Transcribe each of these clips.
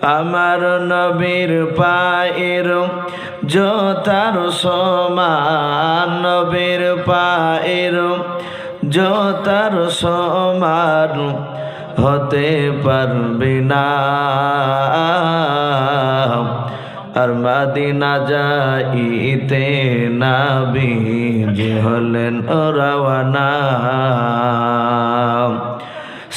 আমার নবীর পায়ের জোতার সমান, নবীর পায়ের জোতার সমান হতে পারবি না। আর মাদিনা যাইতে নাবি হলেন ওরাওয়ানা।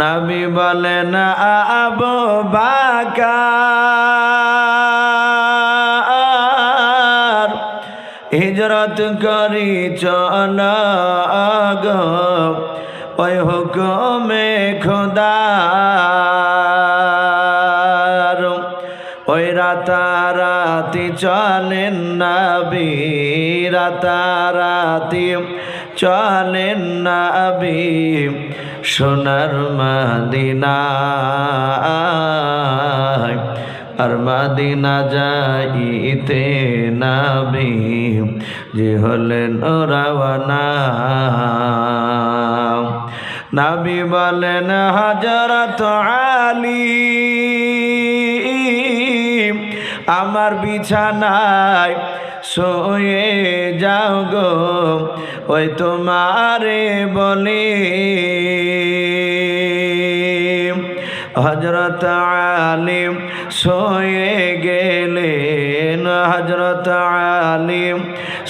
নবী বলেন, আবু বাকার। হিজরত করি চল ওই হুকুমে খোদার। ওই রাতারাতি চলেন নবী, রাতারাতি চলেন নবী সোনার মাদিনা। আর মাদিনা যাইতে নাবি যে হলেন রাওয়ানা নাবি বলেন হাজরত আলী, আমার বিছানায় শুয়ে যাও গো, ওই তোমারে বলি। হজরত আলিম শুয়ে গেলেন হজরত আলিম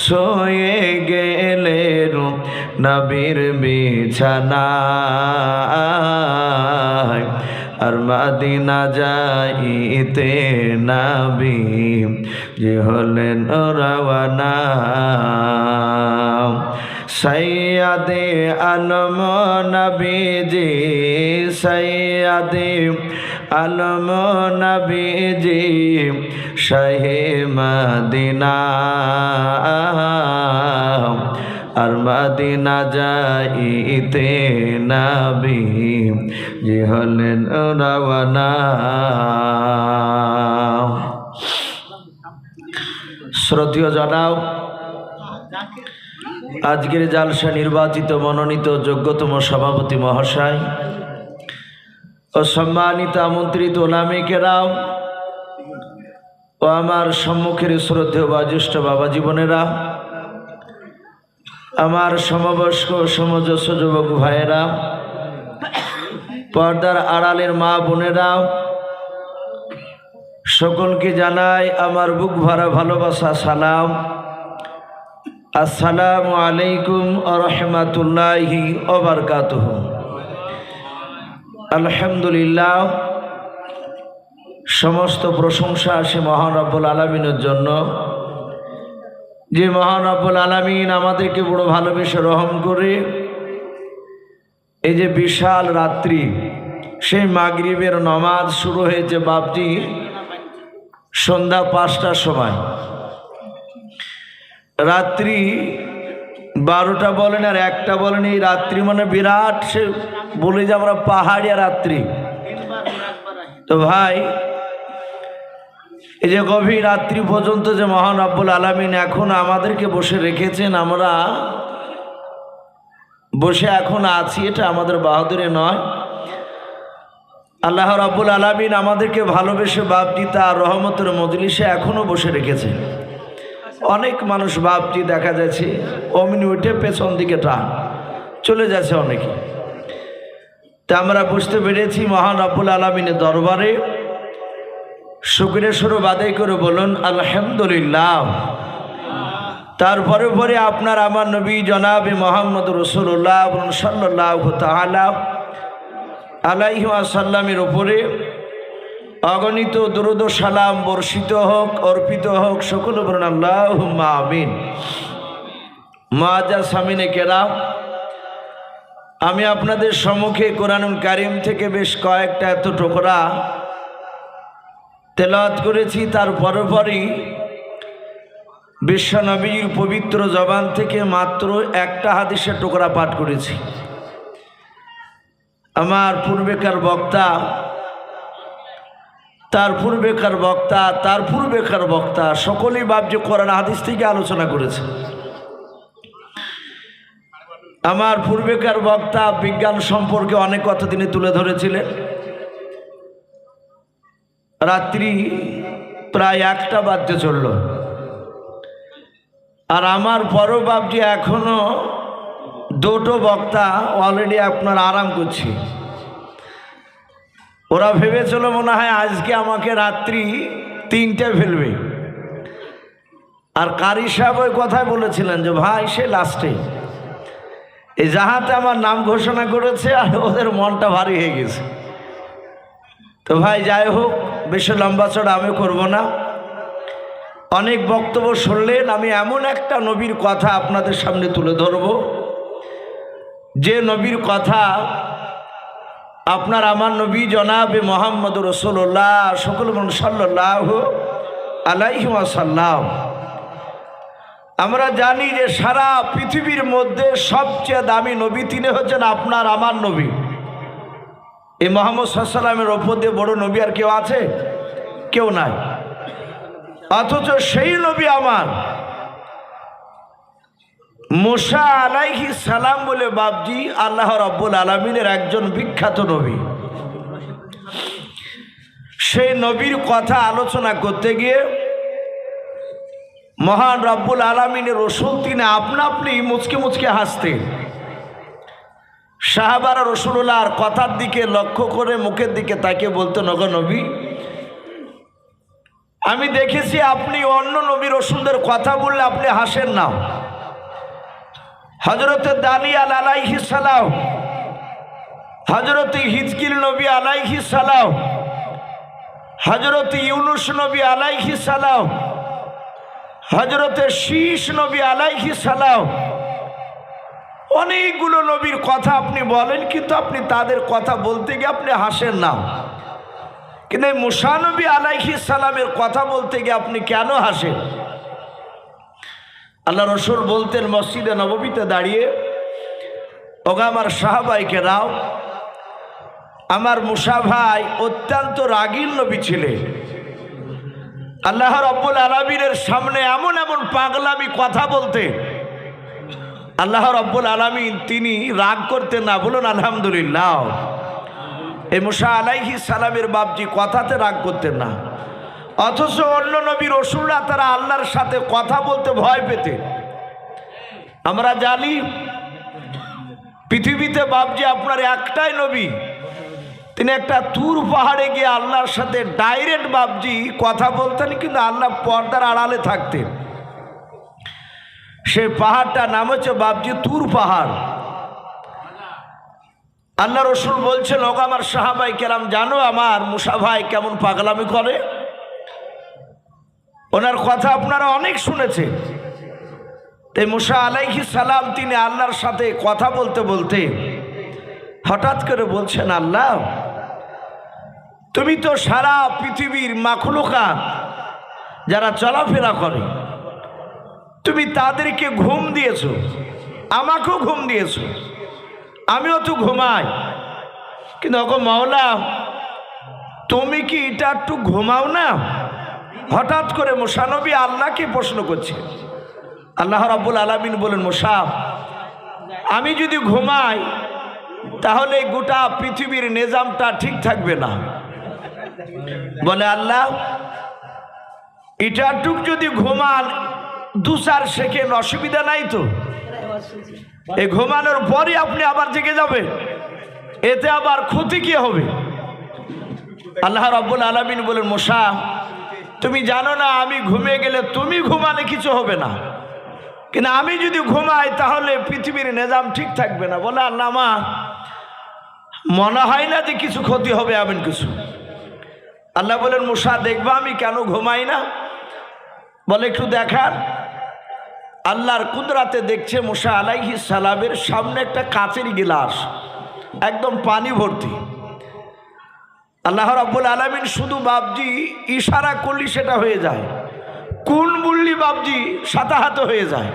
শুয়ে গেলেন নবীর বিছানায়। আর মাদিনা যাইতে নাবি, যে হলেন রাওয়ানা। সৈয়াদে আলম নবীজি, সৈয়াদে আলম নবীজি, শাহে মদিনা। আর মাদিনা যাইতে নাবি, যে হলেন রাওয়ানা শ্রদ্ধীয় জানাও, আজকের জালসা নির্বাচিত মনোনীত যোগ্যতম সভাপতি মহাশয় ও সম্মানিত আমন্ত্রিত ওলামিকেরাও ও আমার সম্মুখের শ্রদ্ধেয় বা জ্যেষ্ঠ বাবা জীবনেরা আমার সমবয়স্ক, সমজস্ব যুবক ভাইয়েরা, পর্দার আড়ালের মা বোনেরা, সকলকে জানাই আমার বুক ভরা ভালোবাসা, সালাম। আসসালামু আলাইকুম রহমতুল্লাহি ওবরকাত আলহামদুলিল্লাহ, সমস্ত প্রশংসা আসে মহান রব্বুল আলমিনের জন্য। যে মহান রব্বুল আলমিন আমাদেরকে বড় ভালোবেসে রহম করে এই যে বিশাল রাত্রি, সেই মাগরিবের নমাজ শুরু হয়েছে বাপটি সন্ধ্যা পাঁচটার সময়। রাত্রি বারোটা বলেন আর একটা বলেন, এই রাত্রি মানে বিরাট সে বলে যে আমরা পাহাড়িয়া রাত্রি। তো ভাই এই যে গভীর রাত্রি পর্যন্ত যে মহান আব্বুল আলমিন এখন আমাদেরকে বসে রেখেছেন, আমরা বসে এখন আছি, এটা আমাদের বাহাদুরে নয়। আল্লাহ রাব্বুল আলমিন আমাদেরকে ভালোবেসে বাপটি তার রহমতের মজলিসে এখনও বসে রেখেছে অনেক মানুষ বাপটি দেখা যাচ্ছে, অমিনি উঠে পেছন দিকে টান, চলে যাচ্ছে অনেকে। তা আমরা বুঝতে পেরেছি মহান আব্বুল আলমিনের দরবারে শুক্রের স্বরূপ আদায় করে বলুন, আলহামদুলিল্লাহ। তারপরে পরে আপনার আমার নবী জনাবে মোহাম্মদ রসুল্লাহ সাল্লাহ তালা আলাইহি আসাল্লামের ওপরে অগণিত দুরুদ সালাম বর্ষিত হোক, অর্পিত হোক, সকল বলুন আল্লাহ আমিন। মাজা সামিনে কেরাম আমি আপনাদের সম্মুখে কোরআনুল কারিম থেকে বেশ কয়েকটা এত টোকরা তেলাওয়াত করেছি, তার পরপরই বিশ্বনবীর পবিত্র জবান থেকে মাত্র একটা হাদিসের টুকরা পাঠ করেছি। আমার পূর্বেকার বক্তা, তার পূর্বেকার বক্তা, তার পূর্বেকার বক্তা, সকলেই বাবজি কোরআন হাদিস থেকে আলোচনা করেছে। আমার পূর্বেকার বক্তা বিজ্ঞান সম্পর্কে অনেক কথা তিনি তুলে ধরেছিলেন। রাত্রি প্রায় একটা বাজতে চলল। আর আমার বড় বাবজি এখনও দুটো বক্তা অলরেডি আপনার আরাম করছি। ওরা ভেবেছিল মনে হয় আজকে আমাকে রাত্রি তিনটে ফেলবে। আর কারি সাহেব ওই কথাই বলেছিলেন যে, ভাই, সে লাস্টে এই যাহাতে আমার নাম ঘোষণা করেছে আর ওদের মনটা ভারী হয়ে গেছে। তো ভাই, যাই হোক বেশি লম্বা চড়া আমি করব না। অনেক বক্তব্য শুনলেন, আমি এমন একটা নবীর কথা আপনাদের সামনে তুলে ধরব। যে নবীর কথা আপনার আমার নবী জনাবে মোহাম্মদ রসোল্লাহ সকল সাল্লাহ আলাইসাল্লাম আমরা জানি যে সারা পৃথিবীর মধ্যে সবচেয়ে দামি নবী তিনি হচ্ছেন আপনার আমার নবী। এই মোহাম্মদ সাল্লামের ওপর দিয়ে বড় নবী আর কেউ আছে? কেউ নাই। অথচ সেই নবী আমার। মোশা আলাইহি সালাম বলে বাবজি আল্লাহ রব্বুল আলমিনের একজন বিখ্যাত নবী। সেই নবীর কথা আলোচনা করতে গিয়ে মহান রব্বুল আলমিনের রসুল তিনি আপনা আপনি মুচকে মুচকে হাসতেন। সাহাবারা রসুল্লাহর কথার দিকে লক্ষ্য করে মুখের দিকে তাকে বলতো, নগ নবী, আমি দেখেছি আপনি অন্য নবী রসুলদের কথা বললে আপনি হাসেন না। হজরত আল আলাইহি সালাম হজরত হিজকিল নবী আলাইহি সালাম হজরত ইউনুস নবী আলাইহি সালাম হজরত শীষ নবী আলাইহি সালাম অনেকগুলো নবীর কথা আপনি বলেন, কিন্তু আপনি তাদের কথা বলতে গিয়ে আপনি হাসেন না। কিন্তু এই মুসানবী আলাইহি সালামের কথা বলতে গিয়ে আপনি কেন হাসেন? আল্লাহ রসুল বলতেন, মসজিদে নবমীতে দাঁড়িয়ে, ওগা আমার সাহাবাইকে রাও আমার মুসা ভাই অত্যন্ত রাগীর নবী ছিলেন। আল্লাহ রব্বুল আলমিনের সামনে এমন এমন পাগলামি কথা বলতে আল্লাহ রব্বুল আলমিন তিনি রাগ করতেন না বলুন, আলহামদুলিল্লাহ। এই মুসা আলাইহি সালামের বাপজি কথাতে রাগ করতেন না। অথচ অন্য নবীর রসুলরা তারা আল্লাহর সাথে কথা বলতে ভয় পেতে। আমরা জানি, পৃথিবীতে বাপজি আপনার একটাই নবী। তিনি একটা তুর পাহাড়ে গিয়ে আল্লাহর সাথে ডাইরেক্ট বাপজি কথা বলতেন, কিন্তু আল্লাহ পর্দার আড়ালে থাকতেন। সেই পাহাড়টার নাম হচ্ছে বাপজি তুর পাহাড়। আল্লাহ রসুল বলছেন, ওগো আমার সাহাবাই কেরাম, জানো আমার মুসা ভাই কেমন পাগলামি করে? ওনার কথা আপনারা অনেক শুনেছেন। তাই মুসা আলাইহি সালাম তিনি আল্লাহর সাথে কথা বলতে বলতে হঠাৎ করে বলছেন, আল্লাহ, তুমি তো সারা পৃথিবীর মাখলুকা যারা চলাফেরা করে তুমি তাদেরকে ঘুম দিয়েছ, আমাকেও ঘুম দিয়েছ, আমিও তো ঘুমাই। কিন্তু ওগো মাওলা, তুমি কি এটা একটু ঘুমাও না? হঠাৎ করে মোশানবী আল্লাহকে প্রশ্ন করছে। আল্লাহ রাব্বুল আলামিন বলেন মোশাব আমি যদি ঘুমাই, তাহলে গোটা পৃথিবীর নিজামটা ঠিক থাকবে না। বলে, আল্লাহ এটাটুক যদি ঘুমান দু চার সেকেন্ড অসুবিধা নাই তো? এই ঘুমানোর পরে আপনি আবার জেগে যাবেন। এতে আবার ক্ষতি কি হবে? আল্লাহ রাব্বুল আলামিন বলেন, মশা, তুমি জানো না আমি ঘুমিয়ে গেলে তুমি ঘুমালে কিছু হবে না। কিন্তু আমি যদি ঘুমাই তাহলে পৃথিবীর নিজাম ঠিক থাকবে না। বলে, আল্লাহ, মা, মনে হয় না যে কিছু ক্ষতি হবে এমন কিছু। আল্লাহ বলেন মুসা দেখবা আমি কেন ঘুমাই না? বলে, একটু দেখান আল্লাহর কুদরাতে দেখছে মুসা আলাইহি সালামের সামনে একটা কাচের গিলাস, একদম পানি ভর্তি। আল্লাহ রাব্বুল আলমিন শুধু বাবজি ইশারা করলি সেটা হয়ে যায়। কোন বললি বাবজি সাতাহাত হয়ে যায়।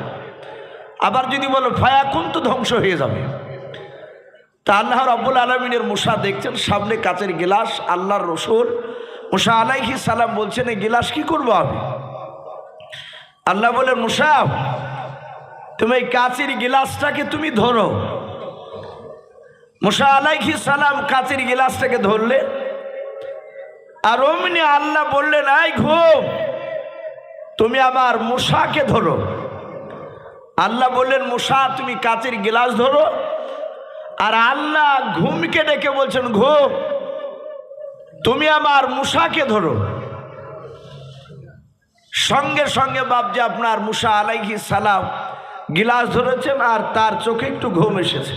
আবার যদি বলো ফায়া কোন তো ধ্বংস হয়ে যাবে। তা আল্লাহ রব্বুল আলমিনের মুসা দেখছেন সামনে কাচের গিলাস, আল্লাহর রসুল। মুসা আলাইহি সালাম বলছেন, এই গিলাস কি করব আমি? আল্লাহ বলেন মুসা, তুমি এই কাঁচির গিলাসটাকে তুমি ধরো। মুসা আলাইহি সালাম কাচের গিলাসটাকে ধরলে। আর অমনি আল্লাহ বললেন আই ঘুম, তুমি আমার মুসাকে ধরো। আল্লাহ বললেন, মুসা, তুমি কাচের গিলাস ধরো। আর আল্লাহ ঘুমকে ডেকে বলছেন, ঘুম, তুমি আমার মুসাকে ধরো। সঙ্গে সঙ্গে বাপজি আপনার মুসা আলাইহি সালাম গিলাস ধরেছেন আর তার চোখে একটু ঘুম এসেছে।